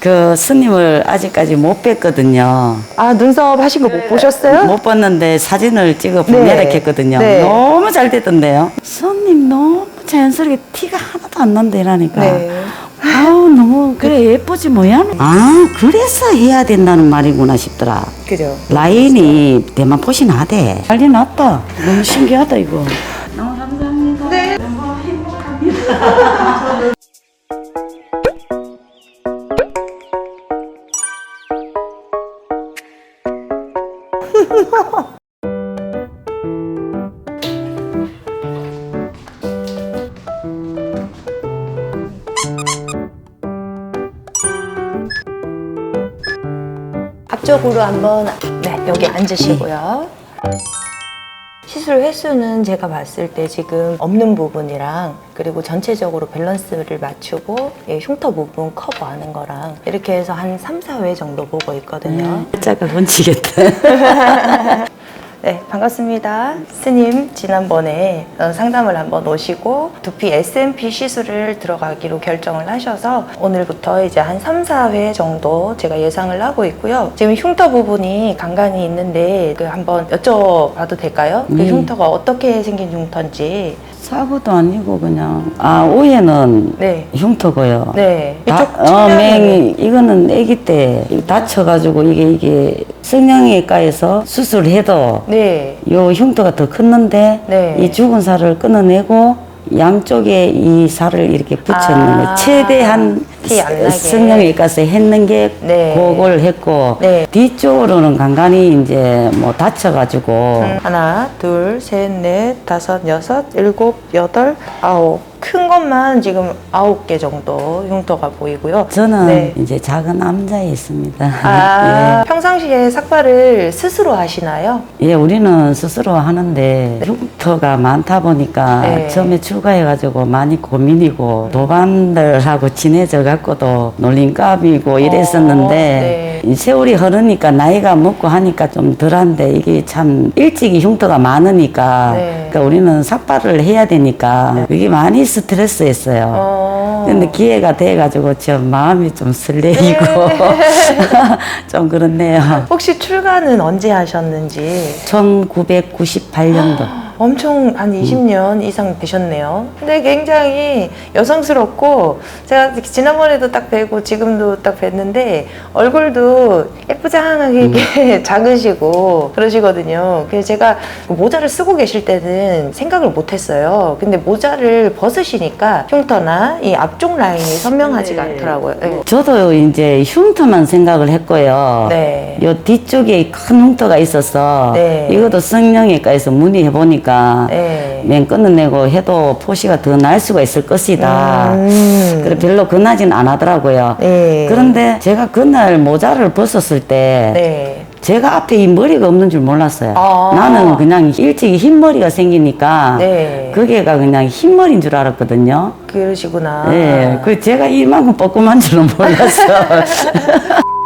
그 스님을 아직까지 못 뵀거든요. 아 눈썹 하신 거 못 보셨어요? 못 봤는데 사진을 찍어 네. 보내라 했거든요. 네. 너무 잘 됐던데요. 스님 너무 자연스럽게 티가 하나도 안 난다 이라니까. 네. 아우 너무 그래 예쁘지 뭐야. 아 그래서 해야 된다는 말이구나 싶더라. 그죠. 라인이 대만 포시 나대. 난리 났다. 너무 신기하다 이거. 너무 감사합니다. 네. 너무 행복합니다. 앞쪽으로 한번 네 여기 앉으시고요. 시술 횟수는 제가 봤을 때 지금 없는 부분이랑 그리고 전체적으로 밸런스를 맞추고 예, 흉터 부분 커버하는 거랑 이렇게 해서 한 3, 4회 정도 보고 있거든요. 진짜가 번지겠다. 네, 반갑습니다. 스님, 지난번에 어, 상담을 한번 오시고 두피 SMP 시술을 들어가기로 결정을 하셔서 오늘부터 이제 한 3, 4회 정도 제가 예상을 하고 있고요. 지금 흉터 부분이 간간히 있는데 그 한번 여쭤봐도 될까요? 그 음. 흉터가 어떻게 생긴 흉터인지. 사고도 아니고 그냥 아 오해는 네. 흉터고요. 네. 다, 이쪽 어, 맹이 이거는 아기 때 다쳐가지고 이게 이게 성형외과에서 수술해도 네. 요 흉터가 더 컸는데 네. 이 죽은 살을 끊어내고 양쪽에 이 살을 이렇게 붙였는 아, 거예요. 최대한. 성형외과에서 했는 게 네. 그걸 했고 네. 뒤쪽으로는 간간히 이제 뭐 다쳐가지고 음, 하나, 둘, 셋, 넷, 다섯, 여섯, 일곱, 여덟, 아홉. 큰 것만 지금 아홉 개 정도 흉터가 보이고요. 저는 네. 이제 작은 남자에 있습니다. 아, 평상시에 삭발을 스스로 하시나요? 예, 우리는 스스로 하는데 흉터가 많다 보니까 네. 처음에 출가해가지고 많이 고민이고 도반들하고 친해져 갖고도 놀림감이고 이랬었는데 네. 이 세월이 흐르니까 나이가 먹고 하니까 좀 덜한데 이게 참 일찍이 흉터가 많으니까 네. 그러니까 우리는 삭발을 해야 되니까 그게 많이 스트레스였어요. 어. 근데 기회가 돼가지고 좀 마음이 좀 설레이고 좀 그렇네요. 혹시 출가는 언제 하셨는지 1998년도. 엄청 한 20년 이상 되셨네요. 근데 굉장히 여성스럽고 제가 지난번에도 딱 뵈고 지금도 딱 뵀는데 얼굴도 예쁘장하게 이렇게 작으시고 그러시거든요. 그래서 제가 모자를 쓰고 계실 때는 생각을 못 했어요. 근데 모자를 벗으시니까 흉터나 이 앞쪽 라인이 선명하지가 네. 않더라고요. 네. 저도 이제 흉터만 생각을 했고요. 네. 요 뒤쪽에 큰 흉터가 있어서 네. 이것도 성형외과에서 문의해 보니까 네. 맨 끊어내고 해도 포시가 더 날 수가 있을 것이다. 음. 그래 별로 권하진 안 하더라고요. 네. 그런데 제가 그날 모자를 벗었을 때 네. 제가 앞에 이 머리가 없는 줄 몰랐어요. 아. 나는 그냥 일찍이 흰머리가 생기니까 네. 그게가 그냥 흰머리인 줄 알았거든요. 그러시구나. 예, 그 제가 이만큼 뻐끔한 줄은 몰랐어.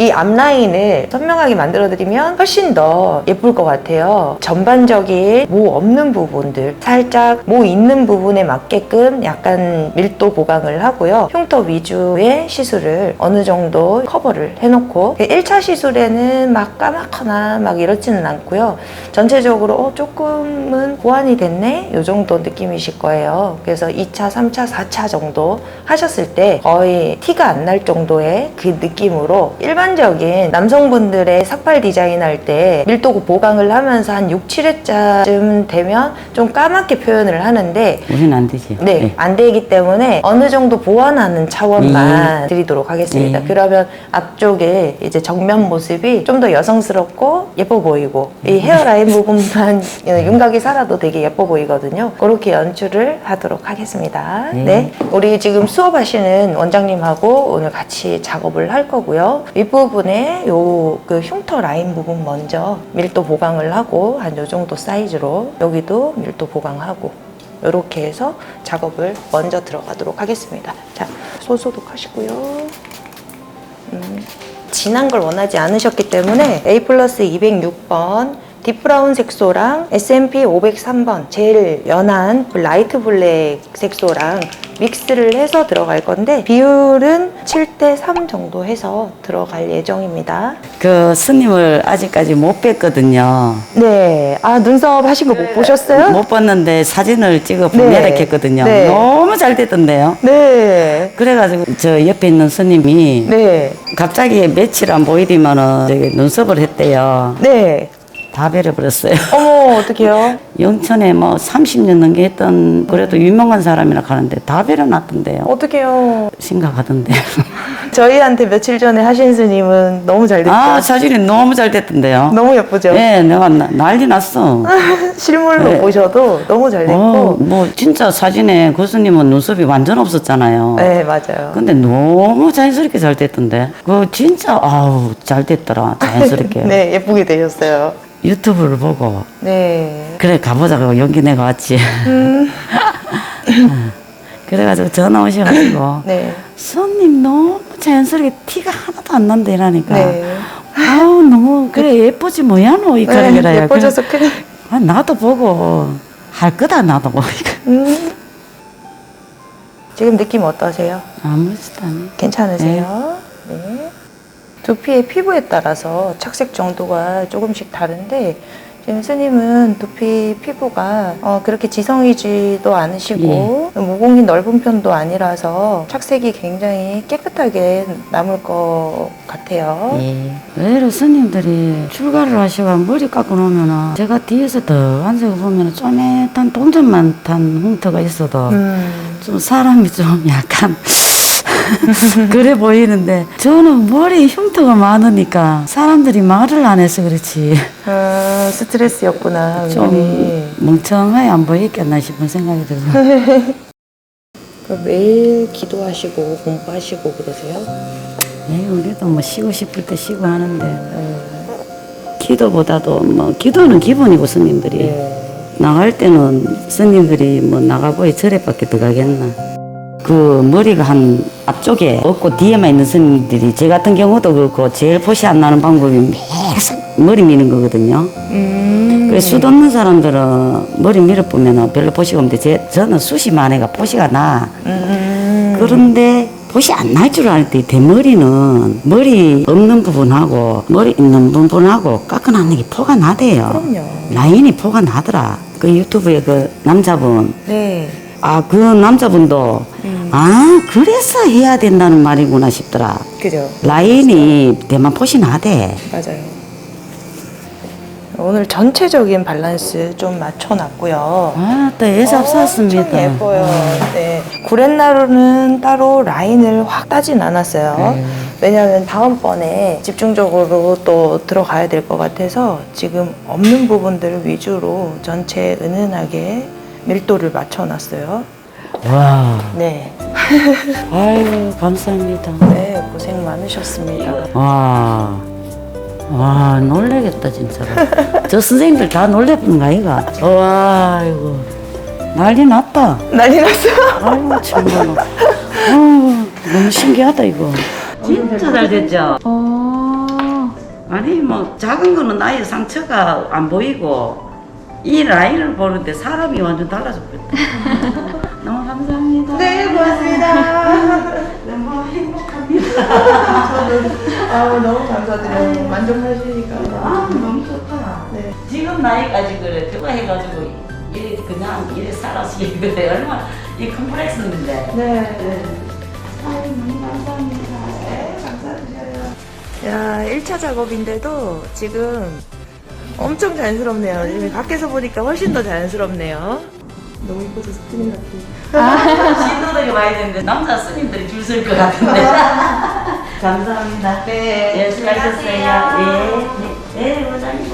이 앞라인을 선명하게 만들어드리면 훨씬 더 예쁠 것 같아요. 전반적인 모 없는 부분들, 살짝 모 있는 부분에 맞게끔 약간 밀도 보강을 하고요. 흉터 위주의 시술을 어느 정도 커버를 해놓고 1차 시술에는 막 까맣거나 막 이렇지는 않고요. 전체적으로 어, 조금은 보완이 됐네? 이 정도 느낌이실 거예요. 그래서 2차, 3차, 4차 정도 하셨을 때 거의 티가 안 날 정도의 그 느낌으로 일반 적인 남성분들의 삭발 디자인 할 때 밀도 보강을 하면서 한 6, 7회짜쯤 되면 좀 까맣게 표현을 하는데 우리는 안 되지. 네, 예. 안 되기 때문에 어느 정도 보완하는 차원만 드리도록 하겠습니다. 예. 그러면 앞쪽에 이제 정면 모습이 좀 더 여성스럽고 예뻐 보이고 이 헤어라인 부분만 윤곽이 살아도 되게 예뻐 보이거든요. 그렇게 연출을 하도록 하겠습니다. 네. 네. 우리 지금 수업하시는 원장님하고 오늘 같이 작업을 할 거고요. 윗 부분에 요 그 흉터 라인 부분 먼저 밀도 보강을 하고 한 요 정도 사이즈로 여기도 밀도 보강하고 이렇게 해서 작업을 먼저 들어가도록 하겠습니다. 자, 손 소독하시고요. 음, 진한 걸 원하지 않으셨기 때문에 A 플러스 206번 딥브라운 색소랑 S&P 503번 제일 연한 라이트 블랙 색소랑 믹스를 해서 들어갈 건데 비율은 7대 3 정도 해서 들어갈 예정입니다. 그 스님을 아직까지 못 뵀거든요. 네. 아, 눈썹 하신 거 못 보셨어요? 못 봤는데 사진을 찍어 네. 보내랬거든요. 네. 너무 잘 됐던데요. 네. 그래가지고 저 옆에 있는 스님이 네. 갑자기 며칠 안 보이더만은 저기 눈썹을 했대요. 네. 다 베려버렸어요. 어머, 어떡해요? 영천에 뭐 30년 넘게 했던 그래도 유명한 사람이라 하는데 다 베려놨던데요. 어떡해요? 심각하던데. 저희한테 며칠 전에 하신 스님은 너무 잘 됐죠? 아 사진이 너무 잘 됐던데요. 너무 예쁘죠? 네, 내가 나- 난리 났어. 실물로 네. 보셔도 너무 잘 됐고. 어, 뭐 진짜 사진에 교수님은 눈썹이 완전 없었잖아요. 네, 맞아요. 근데 너무 자연스럽게 잘 됐던데. 그 진짜 아우 잘 됐더라 자연스럽게. 네, 예쁘게 되셨어요. 유튜브를 보고 네. 그래 가보자고 용기 내가 왔지. 음. 그래가지고 전화 오셔가지고 네. 손님 너무 자연스럽게 티가 하나도 안 난다 이라니까. 네. 아우 너무 그래 예쁘지 뭐야 너이 가는 네. 예뻐져서 그래. 아, 나도 보고 할 거다 나도 뭐 이거. 음. 지금 느낌 어떠세요? 아무렇지도 않네. 괜찮으세요? 네. 두피의 피부에 따라서 착색 정도가 조금씩 다른데 지금 스님은 두피 피부가 어, 그렇게 지성이지도 않으시고 모공이 넓은 편도 아니라서 착색이 굉장히 깨끗하게 남을 것 같아요. 예. 의외로 스님들이 출가를 하시고 머리 깎고 놓으면은 제가 뒤에서 더 앉아 보면은 쪼매탄 동전만 탄 흉터가 있어도 음, 좀 사람이 좀 약간 그래 보이는데 저는 머리 흉터가 많으니까 사람들이 말을 안 해서 그렇지 아, 스트레스였구나. 좀 은근히. 멍청하게 안 보이겠나 싶은 생각이. 그럼 매일 기도하시고 공부하시고 그러세요? 예, 우리도 뭐 쉬고 싶을 때 쉬고 하는데 기도보다도 뭐 기도는 기본이고 스님들이 네. 나갈 때는 스님들이 뭐 나가보이 절에밖에 들어가겠나. 그 머리가 한 앞쪽에 없고 뒤에만 있는 스님들이 제 같은 경우도 그렇고 제일 포시 안 나는 방법이 계속 머리 미는 거거든요. 음. 그래서 숱 없는 사람들은 머리 밀어보면 별로 포시가 없는데 제, 저는 숱이 많으니까 포시가 나. 음. 그런데 pot이 안 날 줄 알 때 대머리는 머리 없는 부분하고 머리 있는 부분하고 깎아놨는 게 포가 나대요. 그럼요. 라인이 포가 나더라. 그 유튜브에 그 남자분 네. 아 그 남자분도 아 그래서 해야 된다는 말이구나 싶더라. 그죠. 라인이 대만 나대. 맞아요. 오늘 전체적인 밸런스 좀 맞춰놨고요. 아또 애삽 샀습니다. 엄청 예뻐요. 네. 구렛나루는 따로 라인을 확 따진 않았어요. 네. 왜냐하면 다음번에 집중적으로 또 들어가야 될 것 같아서 지금 없는 부분들을 위주로 전체 은은하게 밀도를 맞춰놨어요. 와, 네. 아유 감사합니다. 네, 고생 많으셨습니다. 와, 와 놀래겠다 진짜로. 저 선생님들 다거 아이가? 와, 이거 난리 났다. 난리 났어요. 아이고 정말. 어, 너무 신기하다 이거. 진짜 잘 됐죠. 아니 뭐 작은 거는 나의 상처가 안 보이고 이 라인을 보는데 사람이 완전 버렸 고맙습니다. 너무 행복합니다. 아, 너무 감사드려요. 만족하시니까. 아 너무 좋다. 네. 지금 나이까지 그래 그거 해가지고 이래 그냥 이래 살아서 그래 얼마 이 컴플렉스인데. 네, 네. 아유 너무 감사합니다. 네, 감사드려요. 야, 1차 작업인데도 지금 엄청 자연스럽네요. 지금 밖에서 보니까 훨씬 더 자연스럽네요. 너무 이뻐서 스크린 같아. 신도들이 많이 되는데 남자 스님들이 줄 설 것 같은데. 감사합니다. 네. 예, 수고하셨어요. 예, 네, 네, 원장님.